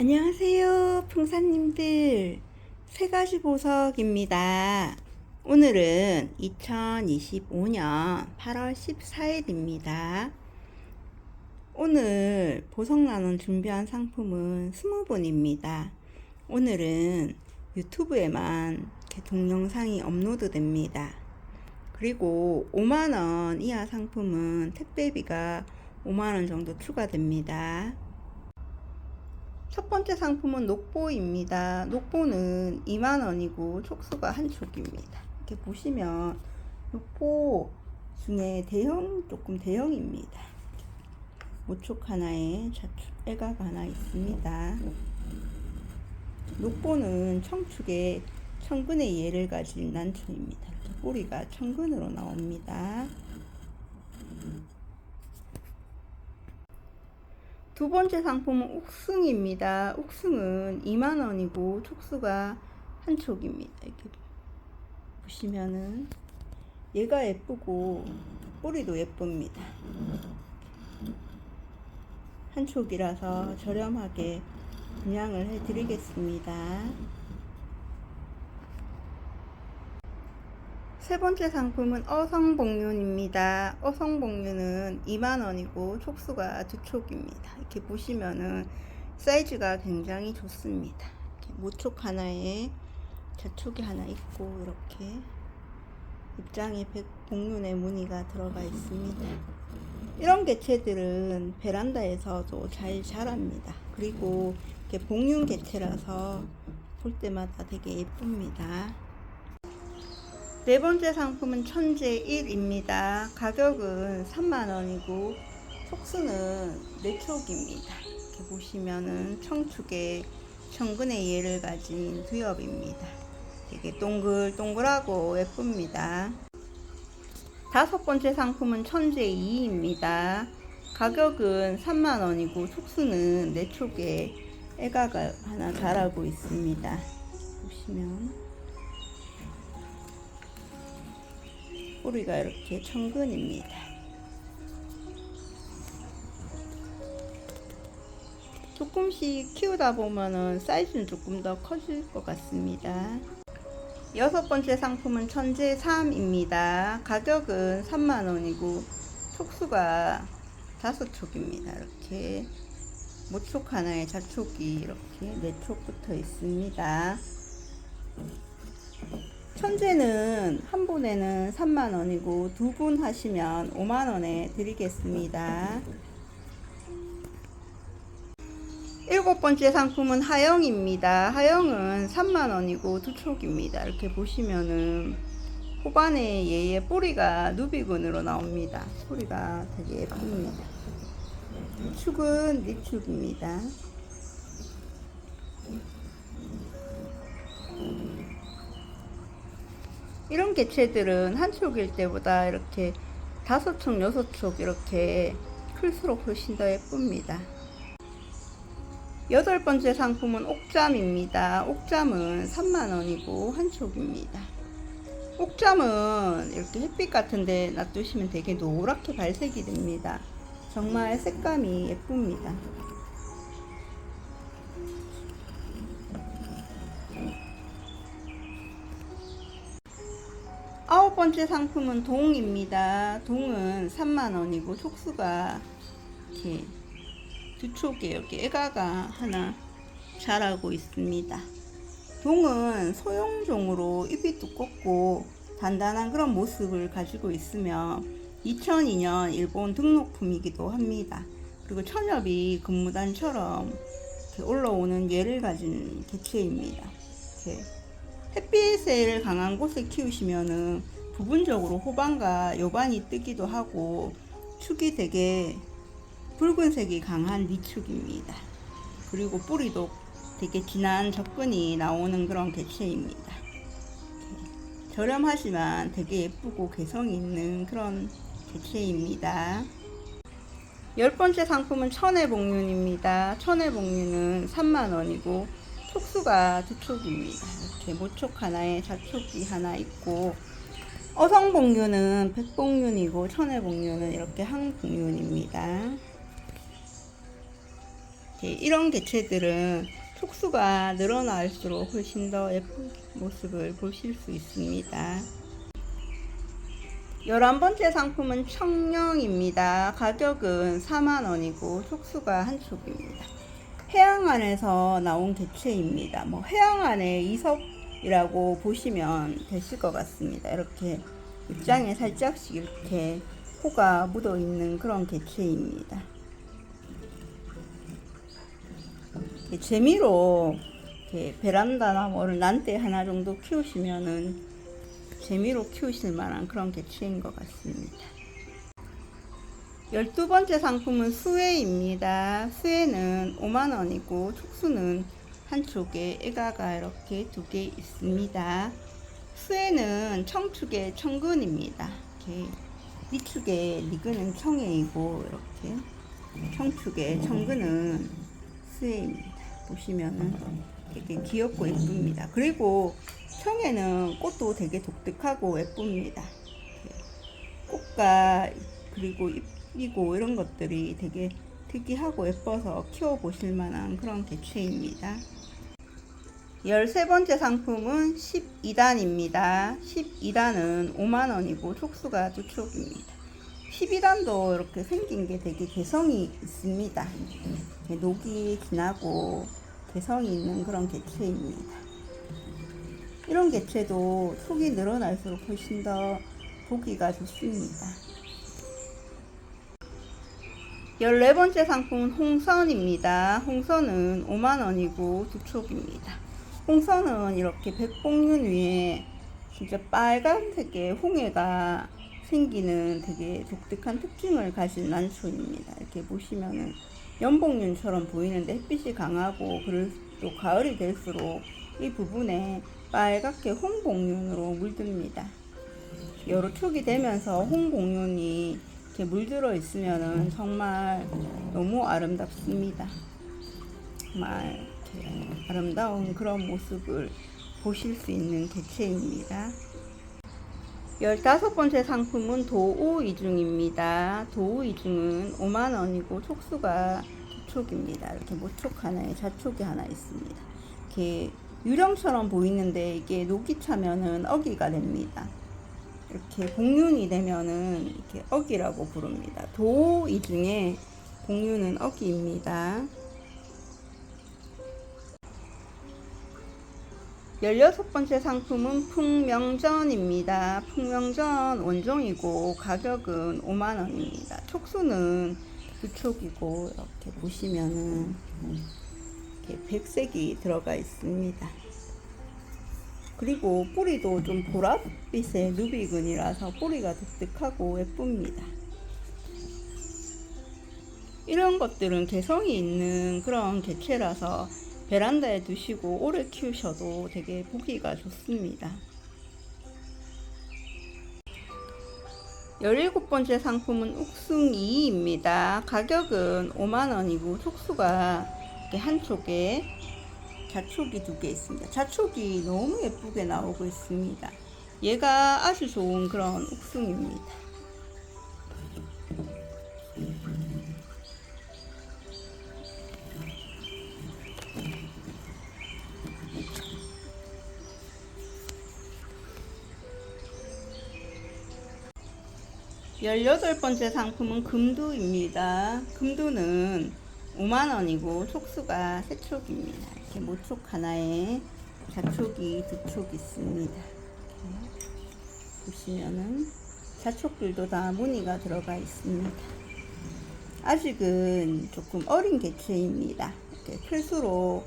안녕하세요, 풍사님들. 세 가지 보석입니다. 오늘은 2025년 8월 14일입니다. 오늘 보석 나눔 준비한 상품은 20분입니다. 오늘은 유튜브에만 동영상이 업로드 됩니다. 그리고 5만원 이하 상품은 택배비가 5만원 정도 추가됩니다. 첫 번째 상품은 녹보입니다. 녹보는 2만원이고 촉수가 한 촉입니다. 이렇게 보시면 녹보 중에 대형, 조금 대형입니다. 모촉 하나에 좌측 애각 하나 있습니다. 녹보는 청축에 천근의 예를 가진 난초입니다. 꼬리가 천근으로 나옵니다. 두 번째 상품은 옥승입니다. 옥승은 2만원이고 촉수가 한 촉입니다. 이렇게 보시면은 얘가 예쁘고 뿌리도 예쁩니다. 한 촉이라서 저렴하게 분양을 해드리겠습니다. 세 번째 상품은 어성복륜입니다. 어성복륜은 2만원이고 촉수가 두 촉입니다. 이렇게 보시면은 사이즈가 굉장히 좋습니다. 모촉 하나에 자촉이 하나 있고 이렇게 입장에 복륜의 무늬가 들어가 있습니다. 이런 개체들은 베란다에서도 잘 자랍니다. 그리고 이렇게 복륜 개체라서 볼 때마다 되게 예쁩니다. 네 번째 상품은 천재 1입니다. 가격은 3만원이고 촉수는 4촉입니다. 이렇게 보시면은 청축에 천근의 예를 가진 두엽입니다. 되게 동글동글하고 예쁩니다. 다섯 번째 상품은 천재 2입니다. 가격은 3만원이고 촉수는 4촉에 애가가 하나 자라고 있습니다. 보시면 뿌리가 이렇게 천근입니다. 조금씩 키우다 보면은 사이즈는 조금 더 커질 것 같습니다. 여섯 번째 상품은 천재 3입니다. 가격은 3만원이고 촉수가 다섯 촉입니다. 이렇게 모촉 하나에 자촉이 이렇게 네촉 붙어 있습니다. 천재는 한 분에는 3만 원이고 두 분 하시면 5만 원에 드리겠습니다. 일곱 번째 상품은 하영입니다. 하영은 3만 원이고 두 촉입니다. 이렇게 보시면은 호반에 얘의 뿌리가 누비근으로 나옵니다. 뿌리가 되게 예쁩니다. 축은 니축입니다. 이런 개체들은 한 촉일 때보다 이렇게 다섯 촉, 여섯 촉 이렇게 클수록 훨씬 더 예쁩니다. 여덟 번째 상품은 옥잠입니다. 옥잠은 3만원이고 한 촉입니다. 옥잠은 이렇게 햇빛 같은데 놔두시면 되게 노랗게 발색이 됩니다. 정말 색감이 예쁩니다. 아홉 번째 상품은 동입니다. 동은 3만원이고 촉수가 이렇게 두 촉에 이렇게 애가가 하나 자라고 있습니다. 동은 소형종으로 잎이 두껍고 단단한 그런 모습을 가지고 있으며 2002년 일본 등록품이기도 합니다. 그리고 천엽이 근무단처럼 올라오는 예를 가진 개체입니다. 이렇게 햇빛을 강한 곳에 키우시면은 부분적으로 호반과 요반이 뜨기도 하고 축이 되게 붉은색이 강한 리축입니다. 그리고 뿌리도 되게 진한 접근이 나오는 그런 개체입니다. 저렴하지만 되게 예쁘고 개성 있는 그런 개체입니다. 열 번째 상품은 천혜복륜입니다. 천혜복륜은 3만원이고 촉수가 두 촉입니다. 이렇게 모촉 하나에 자촉이 하나 있고 어성복륜은 백복륜이고 천혜복륜은 이렇게 항복륜입니다. 이렇게 이런 개체들은 촉수가 늘어날수록 훨씬 더 예쁜 모습을 보실 수 있습니다. 11번째 상품은 청령입니다. 가격은 4만원이고 촉수가 한 촉입니다. 해양안에서 나온 개체입니다. 뭐 해양안의 이섭이라고 보시면 되실 것 같습니다. 이렇게 입장에 살짝씩 이렇게 코가 묻어 있는 그런 개체입니다. 재미로 베란다나 뭐를 난대 하나 정도 키우시면은 재미로 키우실 만한 그런 개체인 것 같습니다. 열두 번째 상품은 수혜입니다. 수혜는 5만원이고 촉수는 한쪽에 애가가 이렇게 두 개 있습니다. 수혜는 청축의 청근입니다. 이렇게 위축의 리근은 청해이고 이렇게 청축의 청근은 수혜입니다. 보시면은 되게 귀엽고 예쁩니다. 그리고 청에는 꽃도 되게 독특하고 예쁩니다. 꽃과 그리고 잎 이고 이런 것들이 되게 특이하고 예뻐서 키워보실 만한 그런 개체입니다. 13번째 상품은 12단입니다. 12단은 5만원이고 촉수가 두 촉입니다. 12단도 이렇게 생긴 게 되게 개성이 있습니다. 녹이 진하고 개성이 있는 그런 개체입니다. 이런 개체도 속이 늘어날수록 훨씬 더 보기가 좋습니다. 14번째 상품은 홍선입니다. 홍선은 5만원이고 두 촉입니다. 홍선은 이렇게 백봉윤 위에 진짜 빨간색의 홍해가 생기는 되게 독특한 특징을 가진 난초입니다. 이렇게 보시면은 연봉윤처럼 보이는데 햇빛이 강하고 그리고 또 가을이 될수록 이 부분에 빨갛게 홍봉윤으로 물듭니다. 여러 촉이 되면서 홍봉윤이 이렇게 물들어 있으면은 정말 너무 아름답습니다. 정말 아름다운 그런 모습을 보실 수 있는 개체입니다. 열다섯 번째 상품은 도우 이중입니다. 도우 이중은 5만원이고 촉수가 두 촉입니다. 이렇게 모촉 하나에 자촉이 하나 있습니다. 이렇게 유령처럼 보이는데 이게 녹이 차면은 어기가 됩니다. 이렇게 공륜이 되면은 이렇게 어기라고 부릅니다. 도 이 중에 공륜은 어기입니다. 16번째 상품은 풍명전입니다. 풍명전 원종이고 가격은 5만원입니다. 촉수는 두 촉이고 이렇게 보시면은 이렇게 백색이 들어가 있습니다. 그리고 뿌리도 좀 보랏빛의 누비근이라서 뿌리가 독특하고 예쁩니다. 이런 것들은 개성이 있는 그런 개체라서 베란다에 두시고 오래 키우셔도 되게 보기가 좋습니다. 17번째 상품은 욱숭이입니다. 가격은 5만원이고 촉수가 이렇게 한쪽에 자촉이 두개 있습니다. 자촉이 너무 예쁘게 나오고 있습니다. 얘가 아주 좋은 그런 욱숭입니다. 열여덟 번째 상품은 금두입니다. 금두는 5만원이고 촉수가 세 촉입니다. 이렇게 모촉 하나에 자촉이 두 촉 있습니다. 보시면은 자촉들도 다 무늬가 들어가 있습니다. 아직은 조금 어린 개체입니다. 이렇게 클수록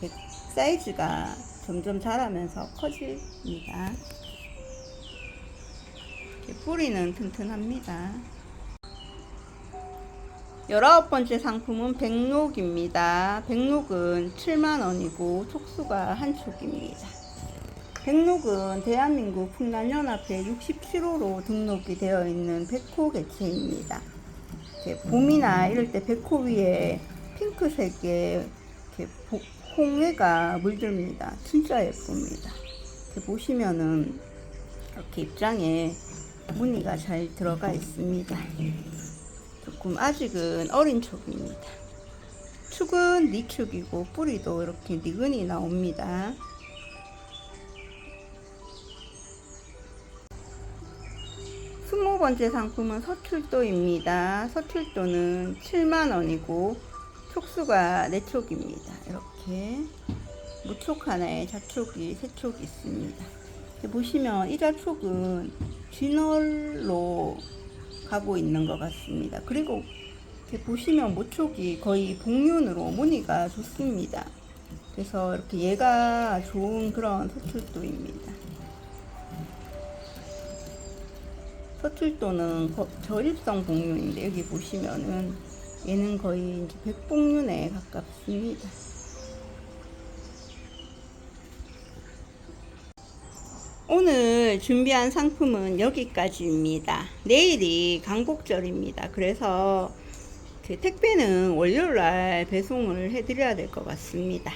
이렇게 사이즈가 점점 자라면서 커집니다. 뿌리는 튼튼합니다. 열아홉 번째 상품은 백록입니다. 백록은 7만원이고 촉수가 한 촉입니다. 백록은 대한민국 풍란연합회 67호로 등록이 되어 있는 백호 개체입니다. 봄이나 이럴 때 백호 위에 핑크색의 홍해가 물듭니다. 진짜 예쁩니다. 보시면은 이렇게 입장에 무늬가 잘 들어가 있습니다. 조금 아직은 어린 촉입니다. 축은 니축이고 뿌리도 이렇게 니근이 나옵니다. 스무 번째 상품은 서출도입니다. 서출도는 7만원이고 촉수가 4촉입니다. 이렇게 무촉 하나에 자촉이 3촉이 있습니다. 보시면 이 자촉은 진월로 가고 있는 것 같습니다. 그리고 보시면 모촉이 거의 복륜으로 무늬가 좋습니다. 그래서 이렇게 얘가 좋은 그런 서출도입니다. 서출도는 거- 저립성 복륜인데 여기 보시면은 얘는 거의 이제 백복륜에 가깝습니다. 오늘 준비한 상품은 여기까지입니다. 내일이 강복절입니다. 그래서 그 택배는 월요일 날 배송을 해드려야 될 것 같습니다.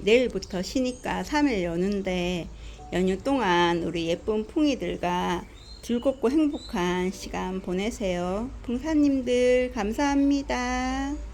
내일부터 쉬니까 3일 여는데 연휴 동안 우리 예쁜 풍이들과 즐겁고 행복한 시간 보내세요. 풍사님들 감사합니다.